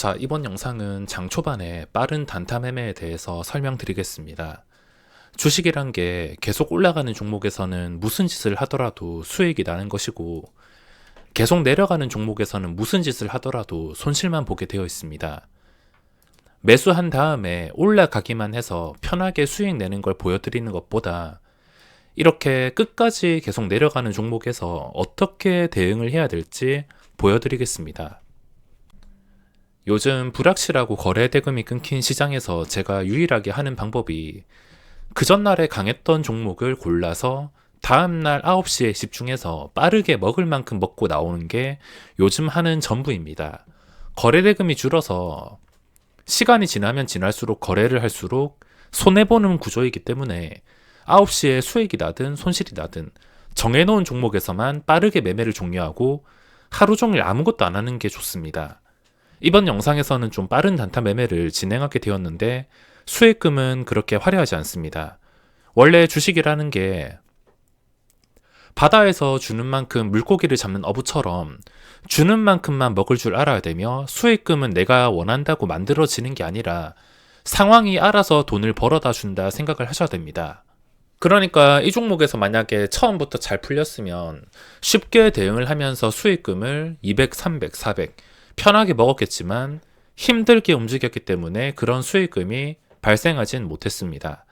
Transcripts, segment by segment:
자, 이번 영상은 장 초반에 빠른 단타 매매에 대해서 설명드리겠습니다. 주식이란 게 계속 올라가는 종목에서는 무슨 짓을 하더라도 수익이 나는 것이고, 계속 내려가는 종목에서는 무슨 짓을 하더라도 손실만 보게 되어 있습니다. 매수한 다음에 올라가기만 해서 편하게 수익 내는 걸 보여드리는 것보다 이렇게 끝까지 계속 내려가는 종목에서 어떻게 대응을 해야 될지 보여드리겠습니다. 요즘 불확실하고 거래 대금이 끊긴 시장에서 제가 유일하게 하는 방법이 그 전날에 강했던 종목을 골라서 다음날 9시에 집중해서 빠르게 먹을 만큼 먹고 나오는 게 요즘 하는 전부입니다. 거래 대금이 줄어서 시간이 지나면 지날수록 거래를 할수록 손해보는 구조이기 때문에 9시에 수익이 나든 손실이 나든 정해놓은 종목에서만 빠르게 매매를 종료하고 하루 종일 아무것도 안 하는 게 좋습니다. 이번 영상에서는 좀 빠른 단타 매매를 진행하게 되었는데 수익금은 그렇게 화려하지 않습니다. 원래 주식이라는 게 바다에서 주는 만큼 물고기를 잡는 어부처럼 주는 만큼만 먹을 줄 알아야 되며 수익금은 내가 원한다고 만들어지는 게 아니라 상황이 알아서 돈을 벌어다 준다 생각을 하셔야 됩니다. 그러니까 이 종목에서 만약에 처음부터 잘 풀렸으면 쉽게 대응을 하면서 수익금을 200, 300, 400 편하게 먹었겠지만 힘들게 움직였기 때문에 그런 수익금이 발생하진 못했습니다.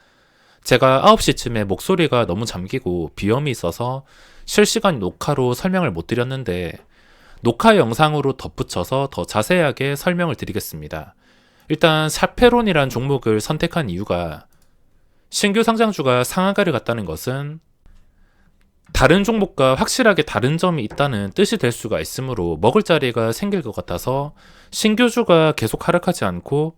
제가 9시쯤에 목소리가 너무 잠기고 비염이 있어서 실시간 녹화로 설명을 못 드렸는데 녹화 영상으로 덧붙여서 더 자세하게 설명을 드리겠습니다. 일단 사페론이란 종목을 선택한 이유가 신규 상장주가 상한가를 갔다는 것은 다른 종목과 확실하게 다른 점이 있다는 뜻이 될 수가 있으므로 먹을 자리가 생길 것 같아서 신규주가 계속 하락하지 않고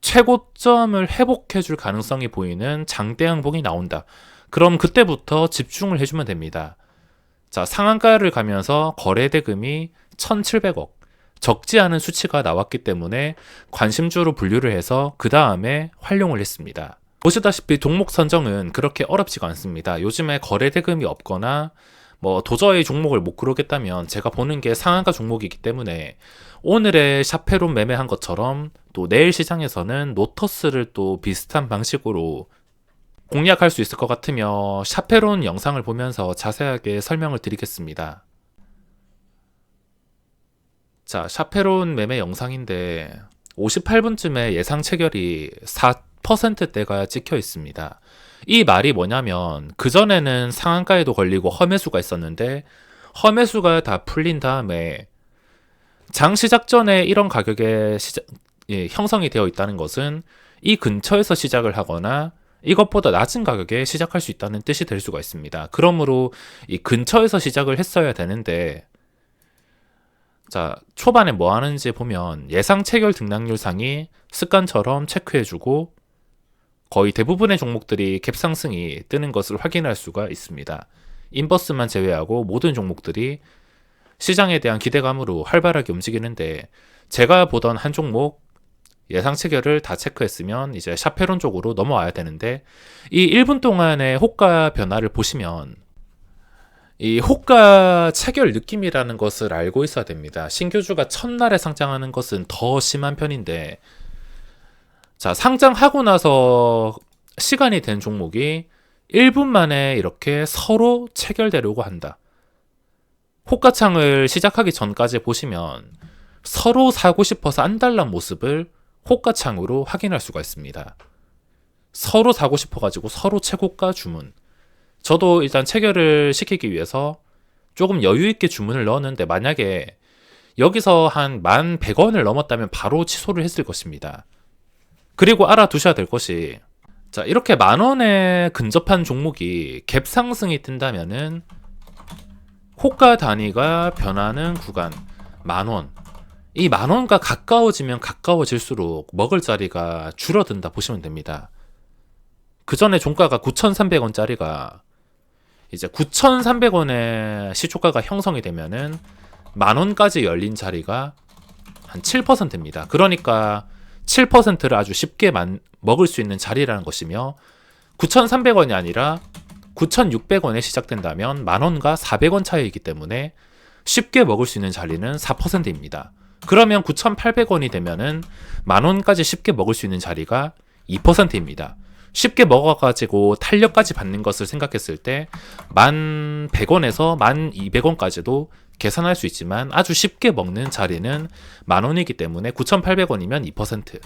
최고점을 회복해 줄 가능성이 보이는 장대 항봉이 나온다. 그럼 그때부터 집중을 해주면 됩니다. 자, 상한가를 가면서 거래 대금이 1,700억. 적지 않은 수치가 나왔기 때문에 관심주로 분류를 해서 그 다음에 활용을 했습니다. 보시다시피 종목 선정은 그렇게 어렵지가 않습니다. 요즘에 거래 대금이 없거나 뭐 도저히 종목을 못 고르겠다면 제가 보는 게 상한가 종목이기 때문에 오늘의 샤페론 매매한 것처럼 또 내일 시장에서는 노터스를 또 비슷한 방식으로 공략할 수 있을 것 같으며 샤페론 영상을 보면서 자세하게 설명을 드리겠습니다. 자, 샤페론 매매 영상인데 58분쯤에 예상 체결이 4% 대가 찍혀 있습니다. 이 말이 뭐냐면 그전에는 상한가에도 걸리고 험해수가 있었는데 험해수가 다 풀린 다음에 장 시작 전에 이런 가격에 시작, 예, 형성이 되어 있다는 것은 이 근처에서 시작을 하거나 이것보다 낮은 가격에 시작할 수 있다는 뜻이 될 수가 있습니다. 그러므로 이 근처에서 시작을 했어야 되는데 자, 초반에 뭐 하는지 보면 예상 체결 등락률 상이 습관처럼 체크해주고 거의 대부분의 종목들이 갭 상승이 뜨는 것을 확인할 수가 있습니다. 인버스만 제외하고 모든 종목들이 시장에 대한 기대감으로 활발하게 움직이는데 제가 보던 한 종목 예상 체결을 다 체크했으면 이제 샤페론 쪽으로 넘어와야 되는데 이 1분 동안의 호가 변화를 보시면 이 호가 체결 느낌이라는 것을 알고 있어야 됩니다. 신규주가 첫날에 상장하는 것은 더 심한 편인데 자, 상장하고 나서 시간이 된 종목이 1분 만에 이렇게 서로 체결되려고 한다. 호가창을 시작하기 전까지 보시면 서로 사고 싶어서 안달난 모습을 호가창으로 확인할 수가 있습니다. 서로 사고 싶어가지고 서로 최고가 주문. 저도 일단 체결을 시키기 위해서 조금 여유있게 주문을 넣었는데 만약에 여기서 한만 100원을 넘었다면 바로 취소를 했을 것입니다. 그리고 알아두셔야 될 것이 자 이렇게 만 원에 근접한 종목이 갭 상승이 뜬다면은 호가 단위가 변하는 구간 만 원. 이 만 원과 가까워지면 가까워질수록 먹을 자리가 줄어든다 보시면 됩니다. 그 전에 종가가 9,300원짜리가 이제 9,300원의 시초가가 형성이 되면은 만 원까지 열린 자리가 한 7%입니다. 그러니까 7%를 아주 쉽게 만, 먹을 수 있는 자리라는 것이며 9,300원이 아니라 9,600원에 시작된다면 만원과 400원 차이이기 때문에 쉽게 먹을 수 있는 자리는 4%입니다. 그러면 9,800원이 되면은 만 원까지 쉽게 먹을 수 있는 자리가 2%입니다. 쉽게 먹어가지고 탄력까지 받는 것을 생각했을 때 만 100원에서 만 200원까지도 계산할 수 있지만 아주 쉽게 먹는 자리는 만 원이기 때문에 9,800원이면 2%.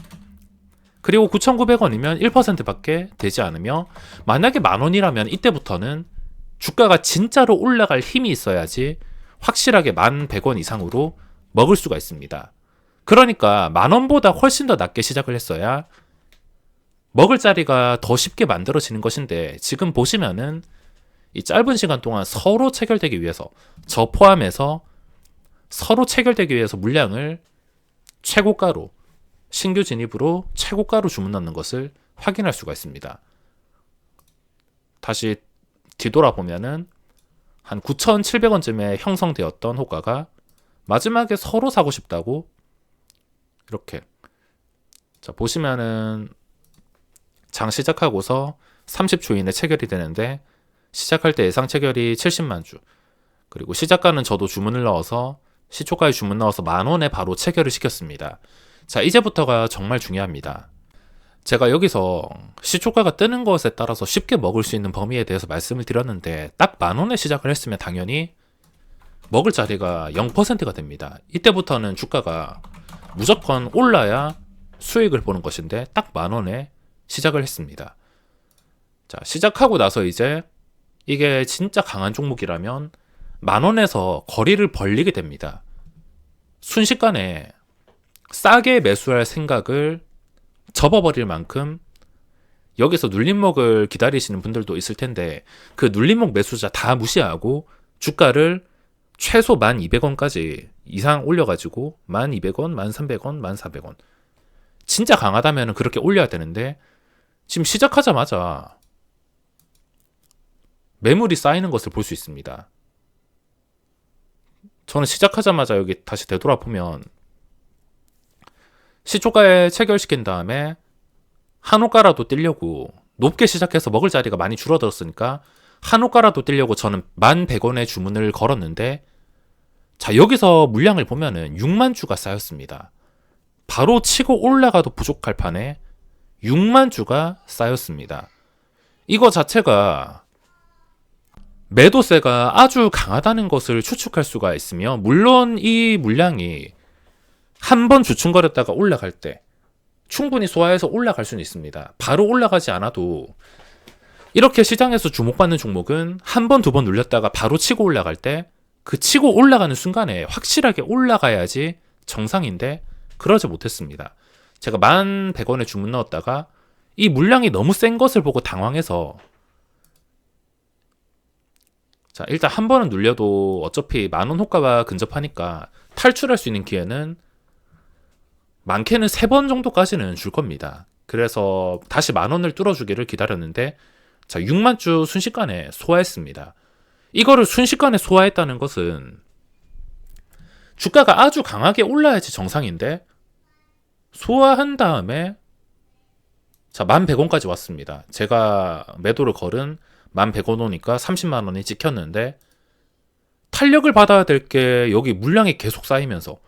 그리고 9,900원이면 1%밖에 되지 않으며 만약에 만 원이라면 이때부터는 주가가 진짜로 올라갈 힘이 있어야지 확실하게 만 100원 이상으로 먹을 수가 있습니다. 그러니까 만 원보다 훨씬 더 낮게 시작을 했어야 먹을 자리가 더 쉽게 만들어지는 것인데 지금 보시면은 이 짧은 시간 동안 서로 체결되기 위해서 저 포함해서 서로 체결되기 위해서 물량을 최고가로 신규 진입으로 최고가로 주문하는 것을 확인할 수가 있습니다. 다시 뒤돌아보면은 한 9,700원쯤에 형성되었던 호가가 마지막에 서로 사고 싶다고 이렇게 자 보시면은 장 시작하고서 30초 이내 체결이 되는데 시작할 때 예상 체결이 70만 주 그리고 시작가는 저도 주문을 넣어서 시초가에 주문 넣어서 만 원에 바로 체결을 시켰습니다. 자 이제부터가 정말 중요합니다. 제가 여기서 시초가가 뜨는 것에 따라서 쉽게 먹을 수 있는 범위에 대해서 말씀을 드렸는데 딱 만 원에 시작을 했으면 당연히 먹을 자리가 0%가 됩니다. 이때부터는 주가가 무조건 올라야 수익을 보는 것인데 딱 만 원에 시작을 했습니다. 자, 시작하고 나서 이제 이게 진짜 강한 종목이라면 만 원에서 거리를 벌리게 됩니다. 순식간에 싸게 매수할 생각을 접어버릴 만큼 여기서 눌림목을 기다리시는 분들도 있을 텐데 그 눌림목 매수자 다 무시하고 주가를 최소 1200원까지 이상 올려가지고 1200원, 1300원, 1400원 진짜 강하다면 그렇게 올려야 되는데 지금 시작하자마자 매물이 쌓이는 것을 볼 수 있습니다. 저는 시작하자마자 여기 다시 되돌아보면 시초가에 체결시킨 다음에 한호가라도 뛰려고 높게 시작해서 먹을 자리가 많이 줄어들었으니까 한호가라도 뛰려고 저는 1,100원의 주문을 걸었는데 자 여기서 물량을 보면은 6만 주가 쌓였습니다. 바로 치고 올라가도 부족할 판에 6만 주가 쌓였습니다. 이거 자체가 매도세가 아주 강하다는 것을 추측할 수가 있으며 물론 이 물량이 한 번 주춤거렸다가 올라갈 때 충분히 소화해서 올라갈 수는 있습니다. 바로 올라가지 않아도 이렇게 시장에서 주목받는 종목은 한 번, 두 번 눌렸다가 바로 치고 올라갈 때 그 치고 올라가는 순간에 확실하게 올라가야지 정상인데 그러지 못했습니다. 제가 만 100원에 주문 넣었다가 이 물량이 너무 센 것을 보고 당황해서 자, 일단 한 번은 눌려도 어차피 만원 호가가 근접하니까 탈출할 수 있는 기회는 많게는 세 번 정도까지는 줄 겁니다. 그래서 다시 만 원을 뚫어주기를 기다렸는데 자 6만 주 순식간에 소화했습니다. 이거를 순식간에 소화했다는 것은 주가가 아주 강하게 올라야지 정상인데 소화한 다음에 자, 11,100원까지 왔습니다. 제가 매도를 걸은 11,100원 오니까 30만 원이 찍혔는데 탄력을 받아야 될 게 여기 물량이 계속 쌓이면서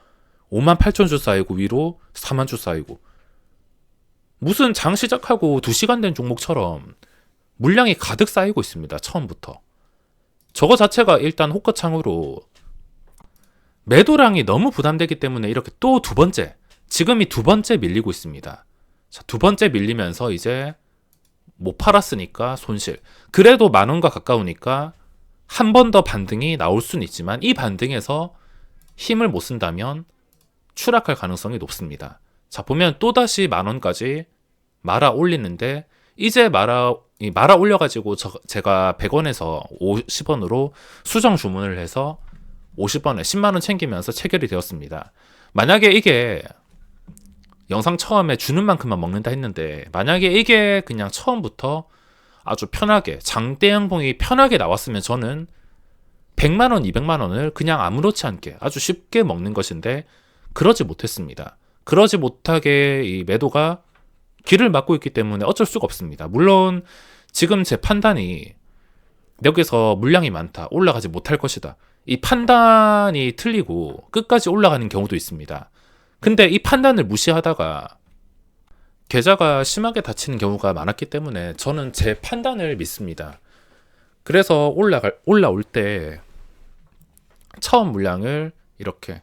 5만 8천 주 쌓이고 위로 4만 주 쌓이고 무슨 장 시작하고 2시간 된 종목처럼 물량이 가득 쌓이고 있습니다. 처음부터. 저거 자체가 일단 호가창으로 매도량이 너무 부담되기 때문에 이렇게 또 두 번째, 지금이 두 번째 밀리고 있습니다. 자, 두 번째 밀리면서 이제 못 팔았으니까 손실. 그래도 만 원과 가까우니까 한 번 더 반등이 나올 수는 있지만 이 반등에서 힘을 못 쓴다면 추락할 가능성이 높습니다. 자, 보면 또다시 만 원까지 말아 올리는데 이제 말아 이 말아 올려가지고 저, 제가 100원에서 50원으로 수정 주문을 해서 50원에 10만 원 챙기면서 체결이 되었습니다. 만약에 이게 영상 처음에 주는 만큼만 먹는다 했는데 만약에 이게 그냥 처음부터 아주 편하게 장대 양봉이 편하게 나왔으면 저는 100만 원, 200만 원을 그냥 아무렇지 않게 아주 쉽게 먹는 것인데 그러지 못했습니다. 그러지 못하게 이 매도가 길을 막고 있기 때문에 어쩔 수가 없습니다. 물론 지금 제 판단이 여기서 물량이 많다, 올라가지 못할 것이다. 이 판단이 틀리고 끝까지 올라가는 경우도 있습니다. 근데 이 판단을 무시하다가 계좌가 심하게 다치는 경우가 많았기 때문에 저는 제 판단을 믿습니다. 그래서 올라갈 올라올 때 처음 물량을 이렇게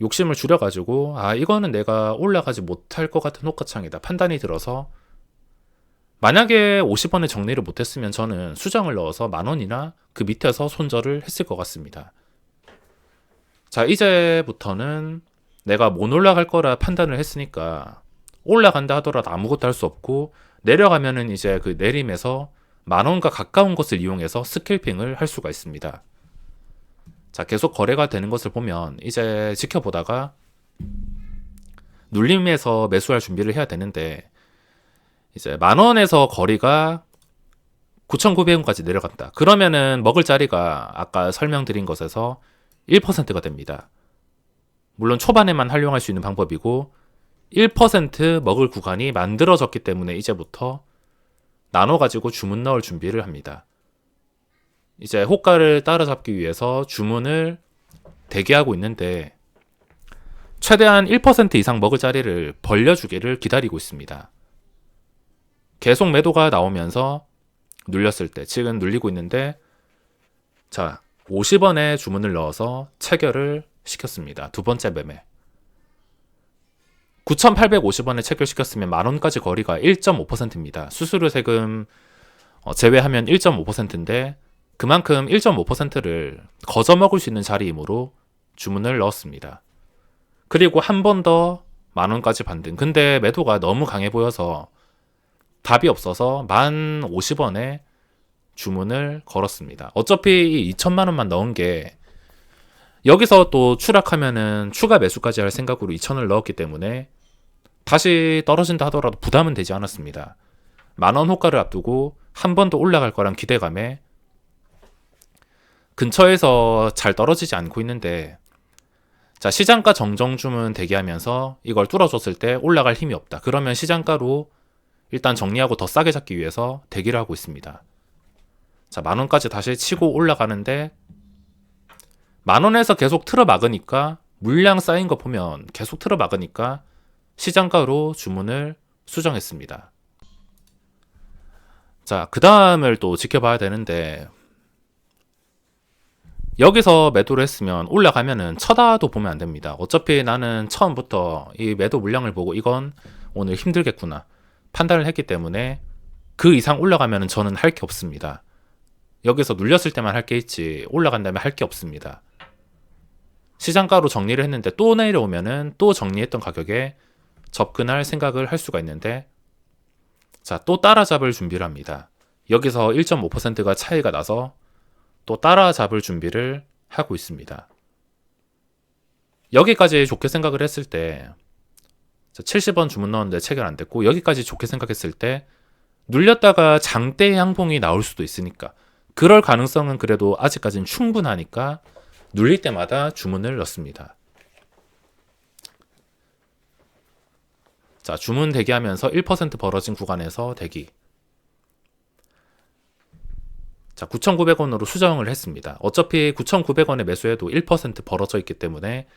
욕심을 줄여가지고 아 이거는 내가 올라가지 못할 것 같은 호가창이다 판단이 들어서 만약에 50원에 정리를 못했으면 저는 수정을 넣어서 만 원이나 그 밑에서 손절을 했을 것 같습니다. 자 이제부터는 내가 못 올라갈 거라 판단을 했으니까 올라간다 하더라도 아무것도 할 수 없고 내려가면은 이제 그 내림에서 만 원과 가까운 것을 이용해서 스킬핑을 할 수가 있습니다. 자, 계속 거래가 되는 것을 보면 이제 지켜보다가 눌림에서 매수할 준비를 해야 되는데 이제 만 원에서 거리가 9,900원까지 내려간다. 그러면은 먹을 자리가 아까 설명드린 것에서 1%가 됩니다. 물론 초반에만 활용할 수 있는 방법이고 1% 먹을 구간이 만들어졌기 때문에 이제부터 나눠 가지고 주문 넣을 준비를 합니다. 이제 호가를 따라잡기 위해서 주문을 대기하고 있는데 최대한 1% 이상 먹을 자리를 벌려주기를 기다리고 있습니다. 계속 매도가 나오면서 눌렸을 때, 지금 눌리고 있는데, 자, 50원에 주문을 넣어서 체결을 시켰습니다. 두 번째 매매. 9,850원에 체결시켰으면 만원까지 거리가 1.5%입니다. 수수료 세금 어, 제외하면 1.5%인데 그만큼 1.5%를 거저 먹을 수 있는 자리이므로 주문을 넣었습니다. 그리고 한 번 더 만원까지 반등. 근데 매도가 너무 강해 보여서 답이 없어서 만 50원에 주문을 걸었습니다. 어차피 이 2천만 원만 넣은 게 여기서 또 추락하면은 추가 매수까지 할 생각으로 2천을 넣었기 때문에 다시 떨어진다 하더라도 부담은 되지 않았습니다. 만원 호가를 앞두고 한 번 더 올라갈 거란 기대감에 근처에서 잘 떨어지지 않고 있는데 자 시장가 정정 주문 대기하면서 이걸 뚫어줬을 때 올라갈 힘이 없다. 그러면 시장가로 일단 정리하고 더 싸게 잡기 위해서 대기를 하고 있습니다. 자, 만 원까지 다시 치고 올라가는데 만 원에서 계속 틀어 막으니까 물량 쌓인 거 보면 계속 틀어 막으니까 시장가로 주문을 수정했습니다. 자, 그 다음을 또 지켜봐야 되는데 여기서 매도를 했으면 올라가면은 쳐다도 보면 안 됩니다. 어차피 나는 처음부터 이 매도 물량을 보고 이건 오늘 힘들겠구나. 판단을 했기 때문에 그 이상 올라가면 저는 할 게 없습니다. 여기서 눌렸을 때만 할 게 있지 올라간다면 할 게 없습니다. 시장가로 정리를 했는데 또 내려오면은 또 정리했던 가격에 접근할 생각을 할 수가 있는데 자, 또 따라잡을 준비를 합니다. 여기서 1.5%가 차이가 나서 또 따라잡을 준비를 하고 있습니다. 여기까지 좋게 생각을 했을 때 70원 주문 넣었는데 체결 안 됐고 여기까지 좋게 생각했을 때 눌렸다가 장대 양봉이 나올 수도 있으니까 그럴 가능성은 그래도 아직까지는 충분하니까 눌릴 때마다 주문을 넣습니다. 자, 주문 대기하면서 1% 벌어진 구간에서 대기. 자, 9,900원으로 수정을 했습니다. 어차피 9,900원에 매수해도 1% 벌어져 있기 때문에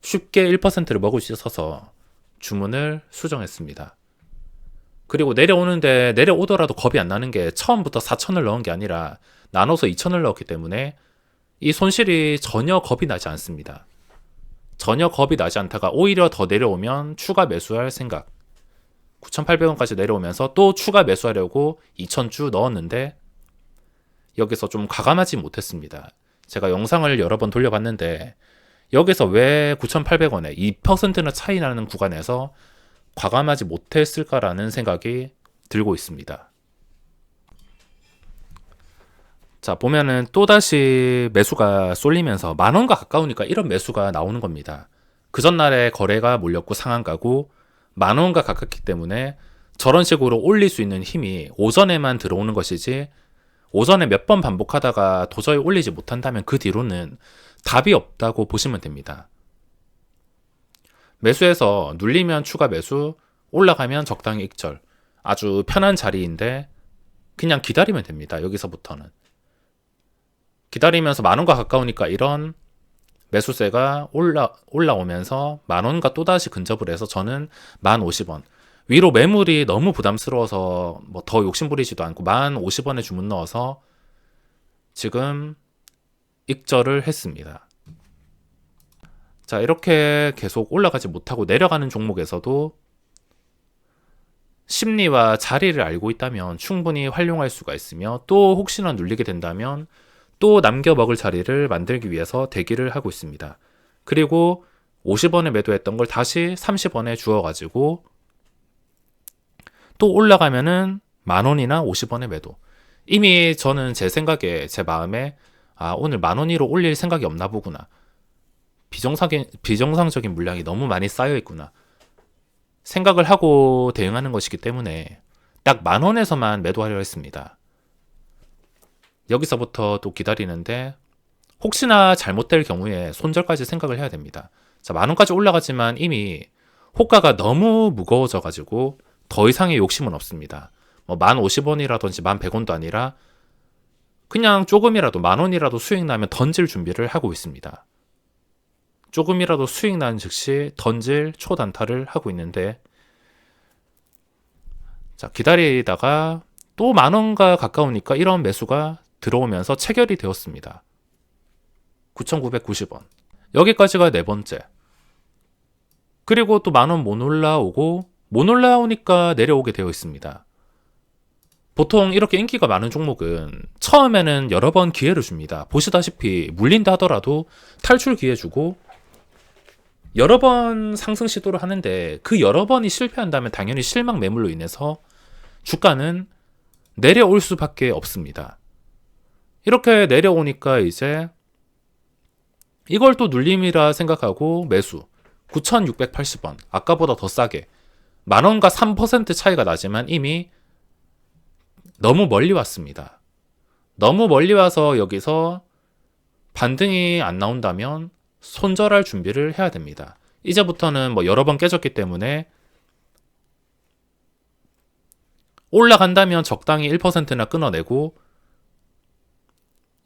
쉽게 1%를 먹을 수 있어서 주문을 수정했습니다. 그리고 내려오는데 내려오더라도 겁이 안 나는 게 처음부터 4천을 넣은 게 아니라 나눠서 2천을 넣었기 때문에 이 손실이 전혀 겁이 나지 않습니다. 전혀 겁이 나지 않다가 오히려 더 내려오면 추가 매수할 생각. 9,800원까지 내려오면서 또 추가 매수하려고 2,000주 넣었는데 여기서 좀 과감하지 못했습니다. 제가 영상을 여러 번 돌려봤는데 여기서 왜 9,800원에 2%나 차이 나는 구간에서 과감하지 못했을까라는 생각이 들고 있습니다. 자, 보면은 또다시 매수가 쏠리면서 만 원과 가까우니까 이런 매수가 나오는 겁니다. 그 전날에 거래가 몰렸고 상한가고 만 원과 가깝기 때문에 저런 식으로 올릴 수 있는 힘이 오전에만 들어오는 것이지 오전에 몇 번 반복하다가 도저히 올리지 못한다면 그 뒤로는 답이 없다고 보시면 됩니다. 매수해서 눌리면 추가 매수, 올라가면 적당히 익절. 아주 편한 자리인데 그냥 기다리면 됩니다. 여기서부터는. 기다리면서 만 원과 가까우니까 이런 매수세가 올라 올라오면서 만 원과 또 다시 근접을 해서 저는 만 50원 위로 매물이 너무 부담스러워서 뭐 더 욕심 부리지도 않고 만 50원에 주문 넣어서 지금 익절을 했습니다. 자, 이렇게 계속 올라가지 못하고 내려가는 종목에서도 심리와 자리를 알고 있다면 충분히 활용할 수가 있으며 또 혹시나 눌리게 된다면 또 남겨 먹을 자리를 만들기 위해서 대기를 하고 있습니다. 그리고 50원에 매도했던 걸 다시 30원에 주어가지고 또 올라가면은 만 원이나 50원에 매도. 이미 저는 제 생각에 제 마음에 아 오늘 만 원으로 올릴 생각이 없나 보구나. 비정상적인 비정상적인 물량이 너무 많이 쌓여 있구나. 생각을 하고 대응하는 것이기 때문에 딱 만 원에서만 매도하려 했습니다. 여기서부터 또 기다리는데 혹시나 잘못될 경우에 손절까지 생각을 해야 됩니다. 자, 만 원까지 올라가지만 이미 호가가 너무 무거워져 가지고 더 이상의 욕심은 없습니다. 뭐만 50원이라든지 만 100원도 아니라 그냥 조금이라도 만 원이라도 수익 나면 던질 준비를 하고 있습니다. 조금이라도 수익 나는 즉시 던질 초단타를 하고 있는데 자 기다리다가 또 만 원과 가까우니까 이런 매수가 들어오면서 체결이 되었습니다. 9,990원. 여기까지가 네 번째. 그리고 또 만 원 못 올라오고 못 올라오니까 내려오게 되어 있습니다. 보통 이렇게 인기가 많은 종목은 처음에는 여러 번 기회를 줍니다. 보시다시피 물린다 하더라도 탈출 기회 주고 여러 번 상승 시도를 하는데 그 여러 번이 실패한다면 당연히 실망 매물로 인해서 주가는 내려올 수밖에 없습니다. 이렇게 내려오니까 이제 이걸 또 눌림이라 생각하고 매수 9,680원 아까보다 더 싸게 만원과 3% 차이가 나지만 이미 너무 멀리 왔습니다. 너무 멀리 와서 여기서 반등이 안 나온다면 손절할 준비를 해야 됩니다. 이제부터는 뭐 여러 번 깨졌기 때문에 올라간다면 적당히 1%나 끊어내고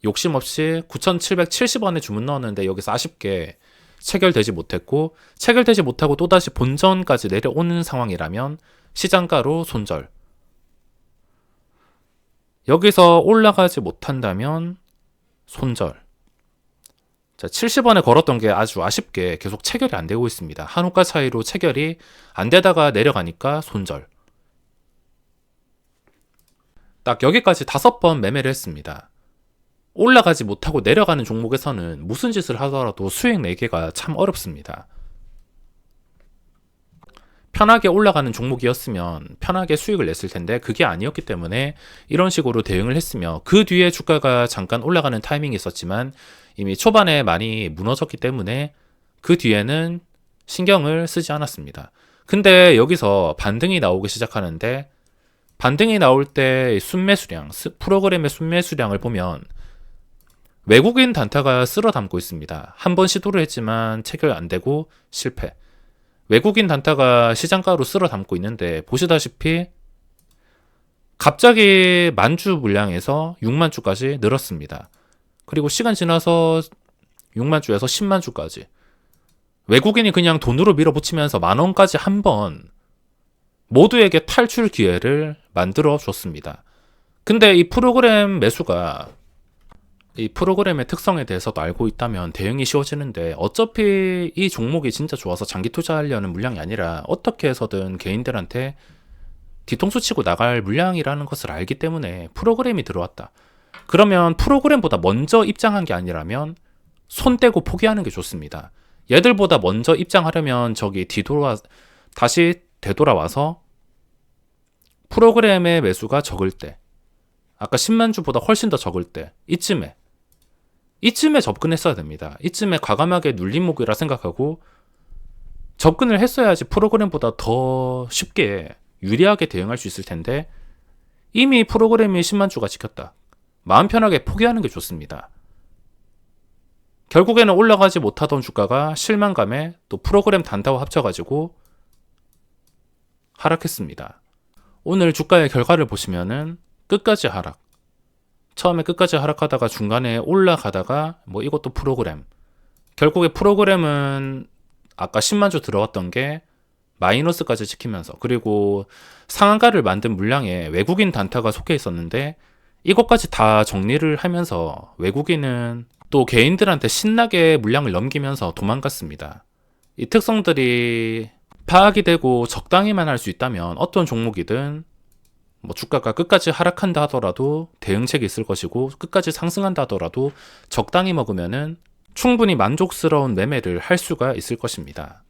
욕심 없이 9,770원에 주문 넣었는데 여기서 아쉽게 체결되지 못했고 체결되지 못하고 또다시 본전까지 내려오는 상황이라면 시장가로 손절. 여기서 올라가지 못한다면 손절. 자, 70원에 걸었던 게 아주 아쉽게 계속 체결이 안 되고 있습니다. 한우가 차이로 체결이 안 되다가 내려가니까 손절. 딱 여기까지 다섯 번 매매를 했습니다. 올라가지 못하고 내려가는 종목에서는 무슨 짓을 하더라도 수익 내기가 참 어렵습니다. 편하게 올라가는 종목이었으면 편하게 수익을 냈을 텐데 그게 아니었기 때문에 이런 식으로 대응을 했으며 그 뒤에 주가가 잠깐 올라가는 타이밍이 있었지만 이미 초반에 많이 무너졌기 때문에 그 뒤에는 신경을 쓰지 않았습니다. 근데 여기서 반등이 나오기 시작하는데 반등이 나올 때 순매수량, 프로그램의 순매수량을 보면 외국인 단타가 쓸어 담고 있습니다. 한 번 시도를 했지만 체결 안 되고 실패. 외국인 단타가 시장가로 쓸어 담고 있는데 보시다시피 갑자기 만주 물량에서 6만 주까지 늘었습니다. 그리고 시간 지나서 6만 주에서 10만 주까지. 외국인이 그냥 돈으로 밀어붙이면서 만 원까지 한 번 모두에게 탈출 기회를 만들어 줬습니다. 근데 이 프로그램 매수가 이 프로그램의 특성에 대해서도 알고 있다면 대응이 쉬워지는데 어차피 이 종목이 진짜 좋아서 장기 투자하려는 물량이 아니라 어떻게 해서든 개인들한테 뒤통수 치고 나갈 물량이라는 것을 알기 때문에 프로그램이 들어왔다. 그러면 프로그램보다 먼저 입장한 게 아니라면 손 떼고 포기하는 게 좋습니다. 얘들보다 먼저 입장하려면 저기 뒤돌아 다시 되돌아와서 프로그램의 매수가 적을 때 아까 10만 주보다 훨씬 더 적을 때 이쯤에 이쯤에 접근했어야 됩니다. 이쯤에 과감하게 눌림목이라 생각하고 접근을 했어야지 프로그램보다 더 쉽게 유리하게 대응할 수 있을 텐데 이미 프로그램이 10만 주가 지켰다. 마음 편하게 포기하는 게 좋습니다. 결국에는 올라가지 못하던 주가가 실망감에 또 프로그램 단타와 합쳐가지고 하락했습니다. 오늘 주가의 결과를 보시면은 끝까지 하락. 처음에 끝까지 하락하다가 중간에 올라가다가 뭐 이것도 프로그램 결국에 프로그램은 아까 10만 주 들어갔던 게 마이너스까지 찍히면서 그리고 상한가를 만든 물량에 외국인 단타가 속해 있었는데 이것까지 다 정리를 하면서 외국인은 또 개인들한테 신나게 물량을 넘기면서 도망갔습니다. 이 특성들이 파악이 되고 적당히만 할 수 있다면 어떤 종목이든 뭐 주가가 끝까지 하락한다 하더라도 대응책이 있을 것이고 끝까지 상승한다 하더라도 적당히 먹으면은 충분히 만족스러운 매매를 할 수가 있을 것입니다.